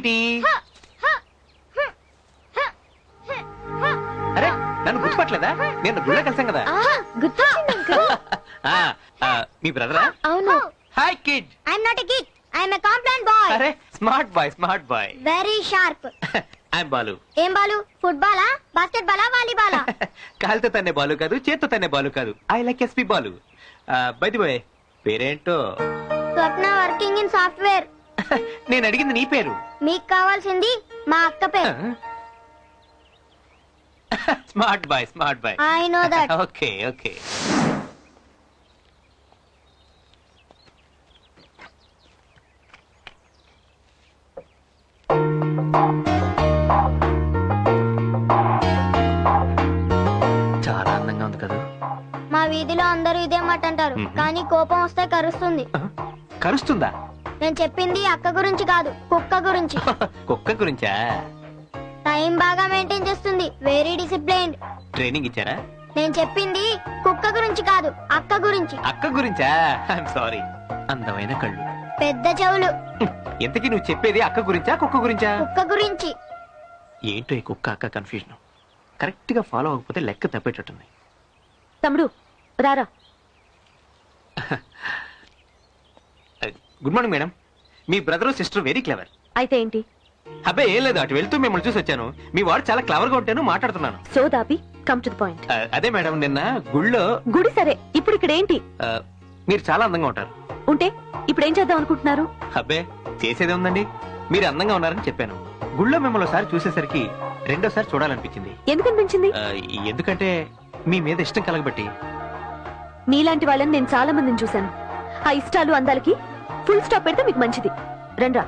Sweety? అరే నన్ను గుర్తుపట్టలేదా? నేను గుళ్ళో కలిసాం కదా. ఆ, ఆ, మీ బ్రదరా? అవును. Hi kid. I'm not a kid I'm a complaint boy అరే smart boy smart boy. Very sharp I'm Balu ఏం బాలు? ఫుట్బాలా? బాస్కెట్ బాలా వాలీబాలా? కాలుతో తన్నే బాలు కాదు చేత్తో తన్నే బాలు కాదు. I like S P Balu. By the boy పేరేంటో? Swapna working in software. నేను అడిగింది నీ పేరు. మీకు కావాల్సింది మా అక్క పేరు. Smart boy smart boy. I know that okay okay. చాలా అందంగా ఉంది కదా. మా వీధిలో అందరూ ఇదే మాట అంటారు. కానీ కోపం వస్తే కరుస్తుంది. కరుస్తుందా? నేను చెప్పింది అక్క గురించి కాదు కుక్క గురించి. కుక్క గురించా? టైం బాగా మెయింటైన్ చేస్తుంది వెరీ డిసిప్లైన్డ్. ట్రైనింగ్ ఇచ్చారా? నేను చెప్పింది కుక్క గురించి కాదు అక్క గురించి. అక్క గురించా? ఐఎమ్ సారీ అందమైన కళ్ళు. పెద్ద చెవులు. ఎంతకీ నువ్వు చెప్పేది అక్క గురించా కుక్క గురించా? కుక్క గురించి. ఏంటో ఈ కుక్క అక్క కన్ఫ్యూజన్ కరెక్ట్గా ఫాలో అవ్వకపోతే లెక్క తప్పేటట్టుంది. తమ్ముడు రారా. గుడ్ మార్నింగ్ మేడం మీ బ్రదర్ సిస్టర్ వెరీ క్లవర్ అయితే ఏంటి? అబ్బే ఏం లేదు అటు వెళ్తూ మిమ్మల్ని చూసి వచ్చాను. మీ వాడు చాలా క్లవర్గా ఉంటాను మాట్లాడుతున్నాను. సో దాపి కమ్ టు ద పాయింట్ అదే మేడం నిన్న గుళ్ళో గుడి సరే ఇప్పుడు ఇక్కడ ఏంటి? మీరు చాలా అందంగా ఉంటారు. ఉంటే ఇప్పుడు ఏం చేద్దాం అనుకుంటున్నారు? అబ్బే చేసేదే ఉందండి. మీరు అందంగా ఉన్నారని చెప్పాను. గుళ్ళో మిమ్మల్ని ఒకసారి చూసేసరికి రెండోసారి చూడాలనిపించింది. ఎందుకు అనిపించింది? ఆ, ఎందుకంటే మీ మీద ఇష్టం కలగబట్టి. నీలాంటి వాళ్ళని నేను చాలా మందిని చూశాను. ఆ ఇష్టాలు అందాలకి ఫుల్ స్టాప్ పెడితే మీకు మంచిది. రండ్రా.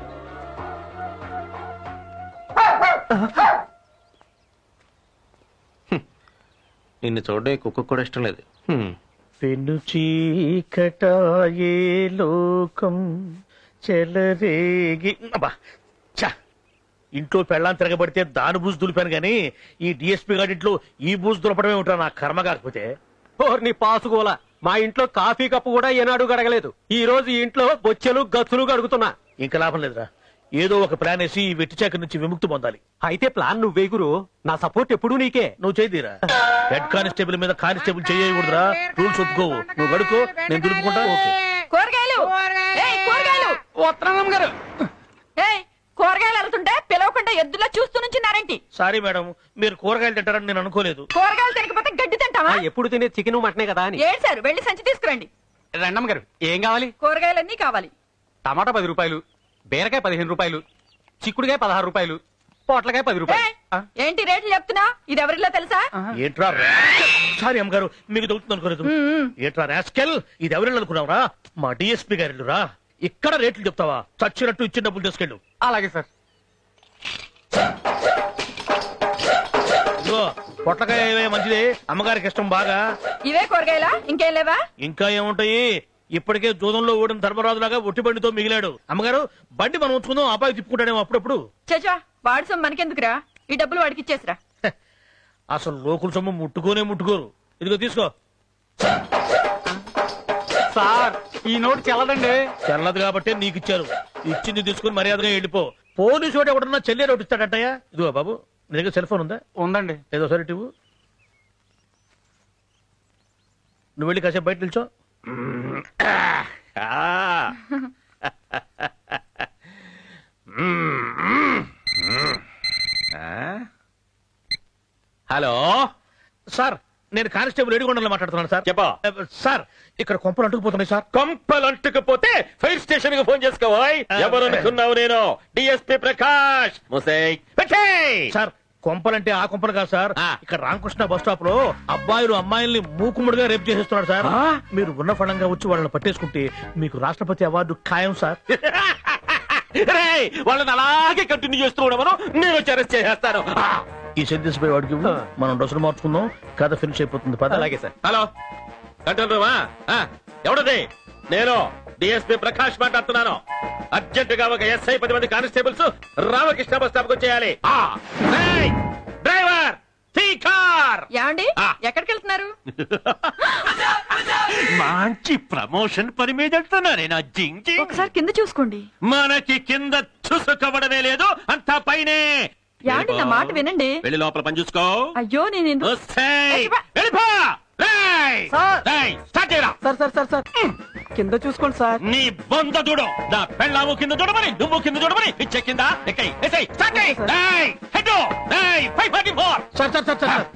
నిన్ను చూడడం కుక్క కూడా ఇష్టం లేదు. పెను చీకటాయే లోకం చెలరేగి అబ్బా ఛ! ఇంట్లో పెళ్ళాం తిరగబడితే దాని బూజు దులిపాను గాని ఈ డిఎస్పీ గారింట్లో ఈ బూజు దులపడమే ఉంటా నా కర్మ కాకపోతే. ఓర్ని పాసుకోల మా ఇంట్లో కాఫీ కప్పు కూడా ఏనాడు గడగలేదు. ఈ రోజు ఈ ఇంట్లో బొచ్చెలు గచ్చులు గడుగుతున్నా. ఇంకా లాభం లేదురా. ఏదో ఒక ప్లాన్ వేసి ఈ వెట్టి చాకరి నుంచి విముక్తి పొందాలి. అయితే ప్లాన్ నువ్వే గురు. నా సపోర్ట్ ఎప్పుడూ నీకే. నువ్వు చేయదీరా హెడ్ కానిస్టేబుల్ మీద కానిస్టేబుల్ చేయకూడదురా. రూల్స్ ఒప్పుకోవు. నువ్వు గడుకో నేను దులుపుకుంటా. ఓకే కూరగాయలు! ఏయ్, కూరగాయలు! ఉత్తరాంగం గారు! ఏయ్ కూరగాయలు వెళ్తుంటే పిలవకుండా ఎద్దులా చూస్తూ నుంచున్నారేంటి? సారీ మేడం మీరు కూరగాయలు తింటారని నేను అనుకోలేదు. కూరగాయలు తినకపోతే గడ్డి తింటావా? ఎప్పుడు తినే చికెన్ మటనే కదా అని. ఏడ్చారు వెళ్ళి సంచి తీసుకురండి. రండమ్మ గారు ఏం కావాలి? కూరగాయలన్నీ కావాలి. టమాటా పది రూపాయలు బీరకాయ పదిహేను రూపాయలు చిక్కుడుకాయ పదహారు రూపాయలు పొట్లకాయ పది రూపాయలు. ఏంటి రేట్లు చెప్తున్నా? ఇది ఎవరిలో తెలుసా? ఏంట్రా సారీ అమ్మగారు మీకు దొరుకుతుంది అనుకోలేదు. ఏంట్రా రాస్కెల్? ఇది ఎవరిల్లు అనుకున్నావురా? మా డిఎస్పీ గారి రా ఇక్కడ రేట్లు చెప్తావా? చచ్చినట్టు ఇచ్చిన డబ్బులు తీసుకెళ్ళు. అలాగే సార్. ఇదిగో పొట్లకాయ ఏమే మంచిది? అమ్మగారికి ఇష్టం బాగా. ఇవే కూరగాయలా? ఇంకేం లేవా? ఇంకా ఏముంటాయి? ఇప్పటికే జూదంలో ఓడిన ధర్మరాజులాగా ఒట్టి బండితో మిగిలాడు. అమ్మగారు బండి మనం ఉంచుకుందాం అబ్బాయి తిప్పుకుంటాడేమో అప్పుడప్పుడు. చచా వాడి సొమ్ము మనకెందుకురా? ఈ డబ్బులు వాడికి ఇచ్చేసిరా. హె, అసలు లోకుల సొమ్ము ముట్టుకోనే ముట్టుకోరు. ఇదిగో తీసుకో. సార్ ఈ నోటు చెల్లదండి. చెల్లదు కాబట్టి నీకు ఇచ్చారు. ఇచ్చింది తీసుకుని మర్యాదగా వెళ్ళిపో. పోలీసు వాడు ఎవడన్నా చెల్లె ఇస్తాడటయ్యా? ఇదిగో బాబు నీ దగ్గర సెల్ ఫోన్ ఉందా? ఉందండి. ఏదో సరే ఇవ్వు. నువ్వు వెళ్ళి కాసేపు బయట నిల్చో హలో సార్ నేను కానిస్టేబుల్ ఏడుగొండలో మాట్లాడుతున్నాను సార్. చెప్పా సార్ ఇక్కడ కొంపలు అంటుకుపోతున్నాయి సార్. కొంపలు అంటుకపోతే ఫైర్ స్టేషన్కి ఫోన్ చేసుకోవాయ్ ఎవరు అనుకున్నావు నేను? డిఎస్పీ ప్రకాష్. సార్ కొంపలంటే ఆ కొంపలు కాదు సార్. ఇక్కడ రామకృష్ణ బస్ స్టాప్లో అబ్బాయిలు అమ్మాయిల్ని మూకుముడిగా రేపు చేసేస్తున్నారు సార్? మీరు ఉన్న ఫలంగా వచ్చి వాళ్ళని పట్టేసుకుంటే మీకు రాష్ట్రపతి అవార్డు ఖాయం సార్. వాళ్ళని అలాగే కంటిన్యూ చేస్తూ ఉండమను. నేను అరెస్ట్ చేసేస్తాను. ఈ సెంటెన్స్ పై వాడికి ఇవ్వు. మనం డ్రెస్సులు మార్చుకుందాం. కథ ఫినిష్ అయిపోతుంది. పద. అలాగే సార్. హలో. కంట్రోల్ రూమా? ఎవడది? నేను డిఎస్పీ ప్రకాష్ మాట్లాడుతున్నాను. అర్జెంట్గా ఒక ఎస్ఐ పది మంది కానిస్టేబుల్స్ రామకృష్ణ బస్ స్టాప్ వచ్చేయాలి. ఆ, రేయ్, డ్రైవర్ తీ కార్. యాండి ఆ. ఎక్కడికి వెళ్తున్నారు మంచి ప్రమోషన్ పని మీద వెళ్తున్నానే నా జింగ్ జింగ్. ఒకసారి కింద చూసుకోండి. మనకి కింద చూసుకోవడమే లేదు అంతా పైనే. యాండి నా మాట వినండి. వెళ్ళి లోపల పని చూసుకో. అయ్యో నేను ఎందుకు- వస్తాయ్. సార్. సార్ సార్ కింద చూసుకోండి సార్. నీ బొంద చూడు. నా పెళ్ళాము కింద చూడమని నువ్వు కింద చూడమని పిచ్చే కింద ఎక్కై. ఎసై స్టార్ట్ చేయి. రేయ్ హెడ్ రేయ్ 544 sir sir sir sir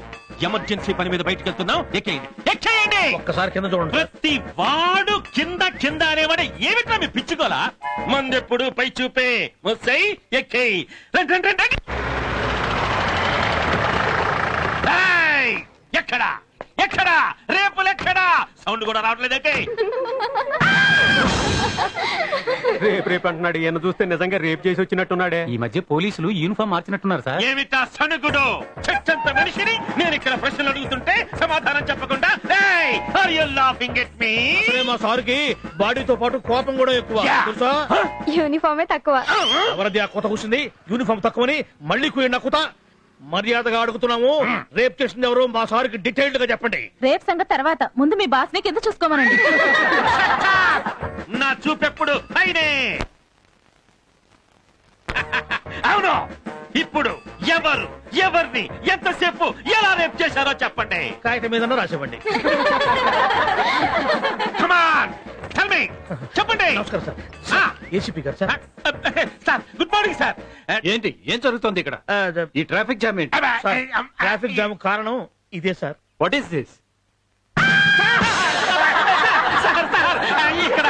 emergency పని మీద బయటకు వెళ్తున్నావు ఎక్కేయండి. ఎక్కేయండి. ఒక్కసారి కింద చూడండి. ప్రతి వాడు కింద కింద అనేవాడు ఏమిట్రా మీ పిచ్చుకోలా? మందెప్పుడు పై చూపే. ముసై ఎక్కేయి. రండి రండి రండి! ఎక్కడా? ఎక్కడా? రేపులు ఎక్కడా సౌండ్ కూడా రావట్లేదంటే రేపు రేపు అంటున్నాడు. ఈయన చూస్తే నిజంగా రేపు చేసి వచ్చినట్టున్నాడే. ఈ మధ్య పోలీసులు యూనిఫామ్ మార్చినట్టున్నారు సార్. ఏమిటా సణుగుడు చెట్టంత మనిషిని నేను ఇక్కడ ప్రశ్నలు అడుగుతుంటే సమాధానం చెప్పకుండా are you laughing at me అసలే మా సార్కి బాడీతో పాటు కోపం కూడా ఎక్కువ. తెలుసా? యూనిఫామే తక్కువ. ఎవరిది ఆ కొత్త కూర్చుంది యూనిఫామ్ తక్కువని మళ్ళీ కుయ్యండి కుత. మర్యాదగా అడుగుతున్నాము. రేప్ చేసింది ఎవరు? మా సార్కి డీటెయిల్డ్గా చెప్పండి. రేపు సంగతి తర్వాత. ముందు మీ బాస్ని కింద చూసుకోమనండి? నా చూపెప్పుడు పైనే. అవును. ఇప్పుడు ఎవరు ఎవరిని ఎంతసేపు ఎలా రేపు చేశారో చెప్పండి. కాగితం మీద రాసివ్వండి. Come on, tell me. చెప్పండి. నమస్కారం సార్. ఏసీపీ గారు sir. Sir good morning sir. ఏంటి? ఏం జరుగుతోంది ఇక్కడ? ఈ ట్రాఫిక్ జామ్ ఏంటి? సార్, ట్రాఫిక్ జామ్ కారణం ఇదే sir. What is this sir sir ఇక్కడ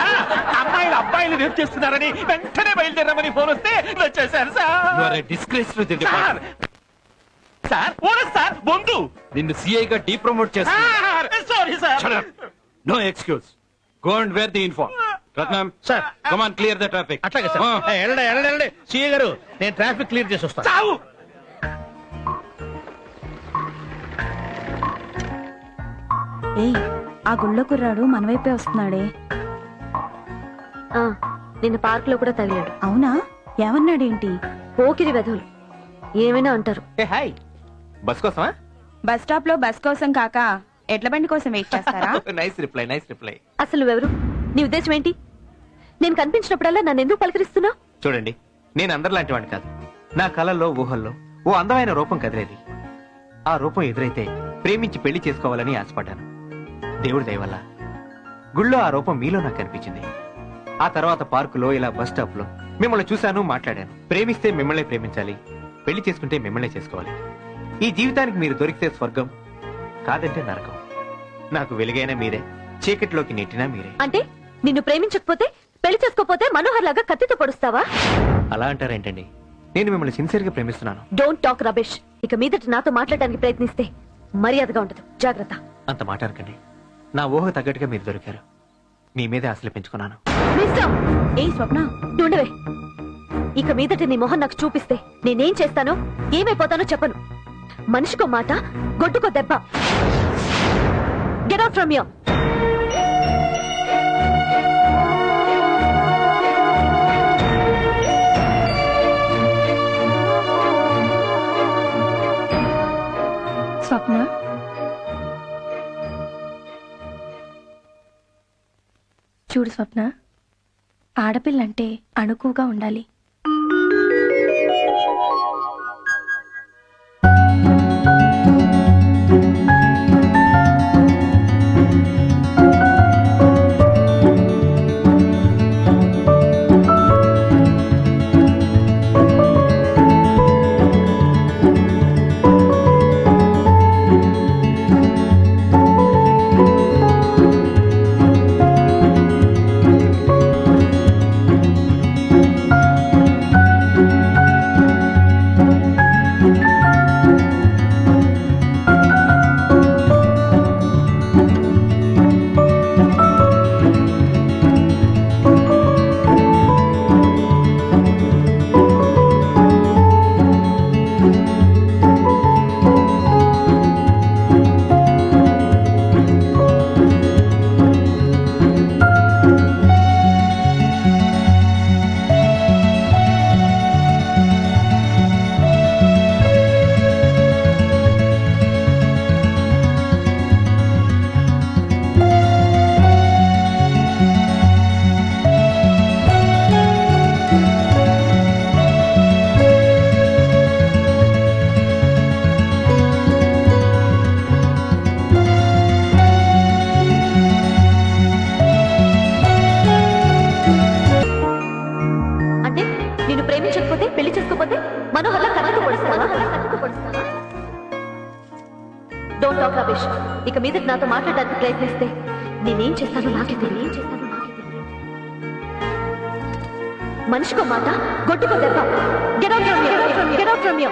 అమ్మాయిలు అబ్బాయిలు రేపు చేస్తున్నారని వెంటనే బయలుదేరమని ఫోన్ వస్తే వచ్చేసారు sir. Disgrace sir sir sir బొందు. నిన్ను సిఐ గా డీ ప్రమోట్ చేస్తా sir. Sorry sir no excuse go and where the inform Ratnam. Sir. Come on clear the traffic అట్లాగే సార్. ఏ, వెళ్ళండి వెళ్ళండి వెళ్ళండి సీఏ గారు నేను ట్రాఫిక్ క్లియర్ చేసి వస్తాను. చావు. ఏయ్ ఆ గుళ్ళో కుర్రాడు మన వైపే వస్తున్నాడే. ఆ, నిన్న పార్క్లో కూడా తగిలాడు. అవునా? ఏమన్నాడేంటి? పోకిరి వెధవులు. ఏమైనా అంటారు. హాయ్. బస్ కోసమా? బస్ స్టాప్లో బస్ కోసం కాక ఎడ్ల బండి కోసం వెయిట్ చేస్తారా? Nice reply nice reply. అసలు నువ్వెవరు? నీ ఉద్దేశం ఏంటి? నేను కనిపించినప్పుడల్లా నన్ను ఎందుకు పలకరిస్తున్నావు? చూడండి నేను అందరిలాంటి వాడిని కాదు. నా కళల్లో ఊహల్లో ఓ అందమైన రూపం కదిలేది. ఆ రూపం ఎదురైతే ప్రేమించి పెళ్ళి చేసుకోవాలని ఆశపడ్డాను. దేవుడి దయ వల్ల గుళ్ళో ఆ రూపం మీలో నాకు కనిపించింది. ఆ తర్వాత పార్కులో ఇలా బస్ స్టాప్లో మిమ్మల్ని చూశాను మాట్లాడాను. ప్రేమిస్తే మిమ్మల్ని ప్రేమించాలి పెళ్ళి చేసుకుంటే మిమ్మల్ని చేసుకోవాలి. ఈ జీవితానికి మీరు దొరికితే స్వర్గం కాదంటే నరకం. నాకు వెలుగైన మీరే చీకటిలోకి నెట్టినా మీరే. అంటే నిన్ను ప్రేమించకపోతే పెళ్ళి చేసుకోపోతే మనోహర్ లాగా కత్తితో పొడుస్తావా? అలా అంటారేంటండి? నేను మిమ్మల్ని సిన్సియర్గా ప్రేమిస్తున్నాను. డోంట్ టాక్ రబేష్ ఇక మీదట నాతో మాట్లాడడానికి ప్రయత్నిస్తే మర్యాదగా ఉండదు జాగ్రత్త. అంత మాట్లాడకండి నా ఊహ తగ్గట్టుగా మీరు దొరికారు. మీ మీదే ఆశలు పెంచుకున్నాను. ఏ స్వప్న నుండవే. ఇక మీదట నీ మొహం నాకు చూపిస్తే నేనేం చేస్తానో ఏమైపోతానో చెప్పను. మనిషికో మాట గొడ్డుకో దెబ్బ. Get out from you Swapna ఆడపిల్లంటే అణుకుగా ఉండాలి. నేను ప్రేమించకపోతే పెళ్ళి చేసుకోపోతే మనోహర్లా కన్నకు పొడుస్తావా? డోంట్ టాక్ రమేష్ ఇక మీద నాతో మాట్లాడడానికి ప్రయత్నిస్తే నేనేం చేస్తాను నాకే తెలియదు. చేస్తాను మనిషికో మాట గొట్టుకో దెబ్బ. Get out from you get out from you